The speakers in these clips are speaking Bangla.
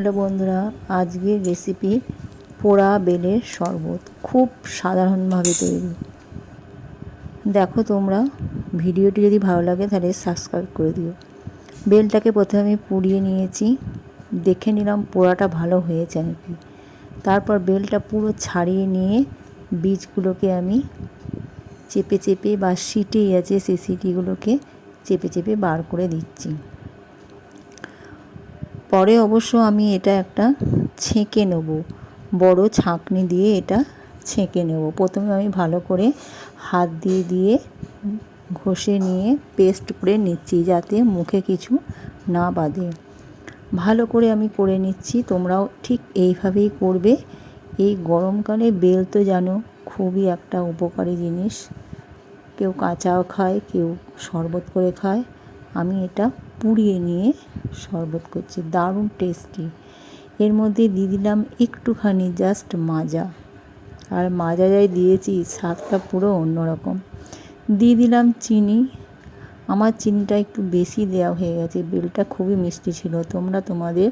হ্যালো বন্ধুরা, আজকের রেসিপি পোড়া বেলের শরবত, খুব সাধারণভাবে তৈরি। দেখো তোমরা, ভিডিওটি যদি ভালো লাগে তাহলে সাবস্ক্রাইব করে দিও। বেলটাকে প্রথমে আমি পুড়িয়ে নিয়েছি, দেখে নিলাম পোড়াটা ভালো হয়েছে নাকি। তারপর বেলটা পুরো ছাড়িয়ে নিয়ে বীজগুলোকে আমি চেপে চেপে বা সিটেই আছে সেই সিটিগুলোকে চেপে চেপে বার করে দিচ্ছি। পরে অবশ্য আমি এটা একটা ছেঁকে নেব। বড় ছাঁকনি দিয়ে এটা ছেঁকে নেব। প্রথমে আমি ভালো করে হাত দিয়ে দিয়ে ঘষে নিয়ে পেস্ট করে নিচ্ছি যাতে মুখে কিছু না বাঁধে। ভালো করে আমি করে নিচ্ছি। তোমরাও ঠিক এইভাবেই করবে। এই গরমকালে বেল তো জানো, খুবই একটা উপকারী জিনিস। কেউ কাঁচাও খায়, কেউ শরবত করে খায়। আমি এটা পুড়িয়ে নিয়ে শরবত করছি। দারুণ টেস্টি এর মধ্যে দিয়ে দিলাম একটুখানি জাস্ট মাজা। আর মাজা যাই দিয়েছি, স্বাদটা পুরো অন্যরকম। দিয়ে দিলাম চিনি। আমার চিনিটা একটু বেশি দেওয়া হয়ে গেছে, বেলটা খুবই মিষ্টি ছিল। তোমরা তোমাদের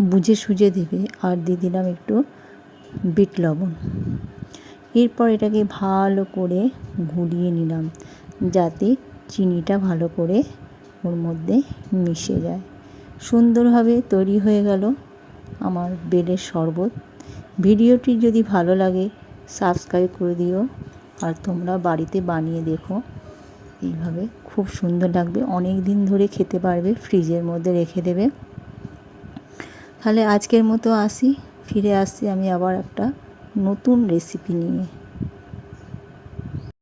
বুঝে সুঝে দেবে। আর দিয়ে দিলাম একটু বিট লবণ। এরপর এটাকে ভালো করে ঘুরিয়ে নিলাম, যাতে চিনিটা ভালো করে ওর মধ্যে মিশে যায়। সুন্দরভাবে তৈরি হয়ে গেল আমার বেলের শরবত। ভিডিওটি যদি ভালো লাগে, সাবস্ক্রাইব করে দিও আর তোমরা বাড়িতে বানিয়ে দেখো। এইভাবে খুব সুন্দর লাগবে। অনেক দিন ধরে খেতে পারবে, ফ্রিজের মধ্যে রেখে দেবে। তাহলে আজকের মতো আসি, ফিরে আসছি আমি আবার একটা নতুন রেসিপি নিয়ে।